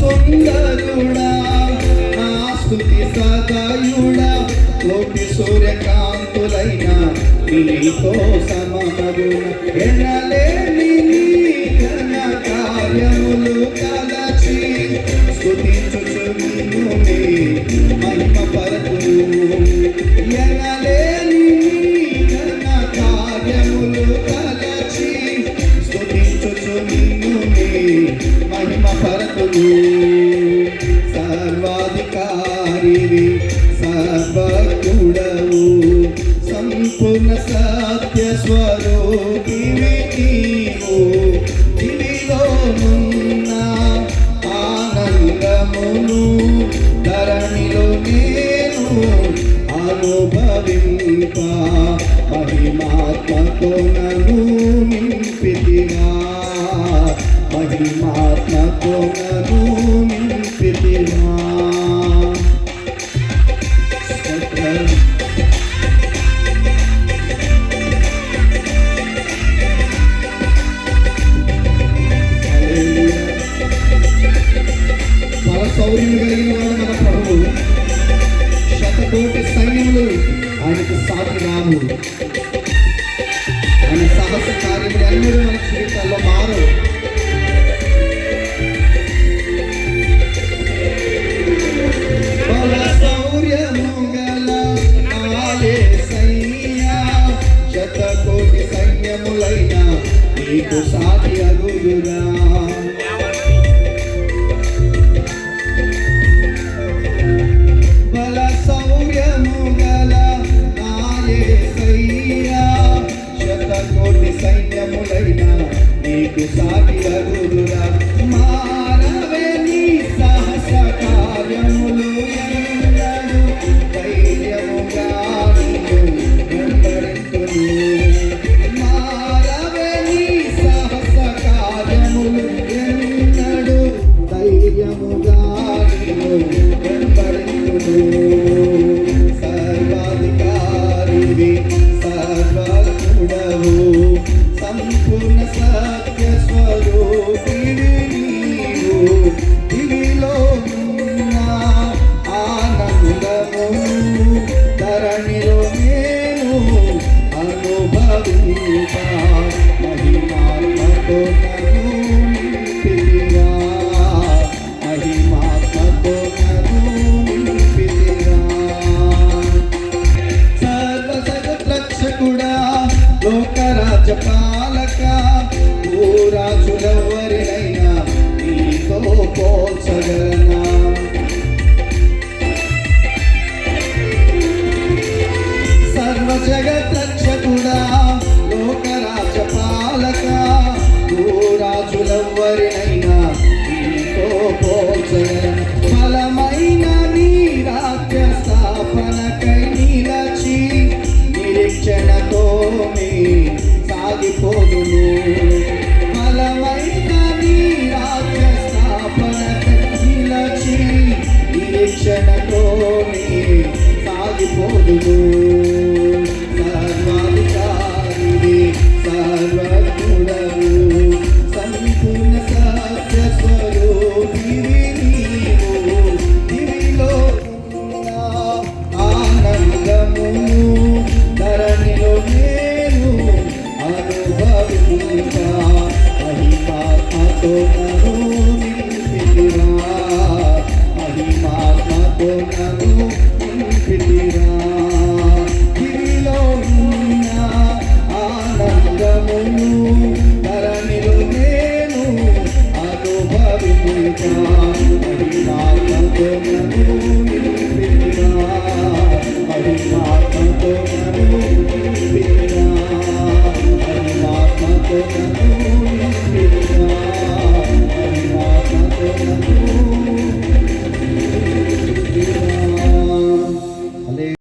సుందరుడా నా స్తుతి సదయుడా కోటి సూర్యకాంతులైన నీతో సమమగున ఎనలేని నీ ఘన కార్యములు కలచి మహిమ పరతులు సర్వాధికారివి సర్వకుడవు. సంపూర్ణ సత్య స్వరూపివి నీవు. దివిలోనున్న ఆనందమును జీవితాల్లో మారు. బల శౌర్యము గల నా సైన్యములైన నీకు సాటి అగుదురా. బల గల శతకోటి సైన్యములైనా నీకు సాటి లోకరాజ్య సాగిపోదును సర్వాధికారివి సర్వగుణవు సంపూర్ణ సత్య స్వరూపివి నీవు దివిలో ఉన్న ఆనందము ధరణిలో నేను అనుభవించ మహిమాత్మతో నన్ను నింపితిరా మహిమాత్మతో నన్ను నేను అనుభవించ మహిమాత్మతో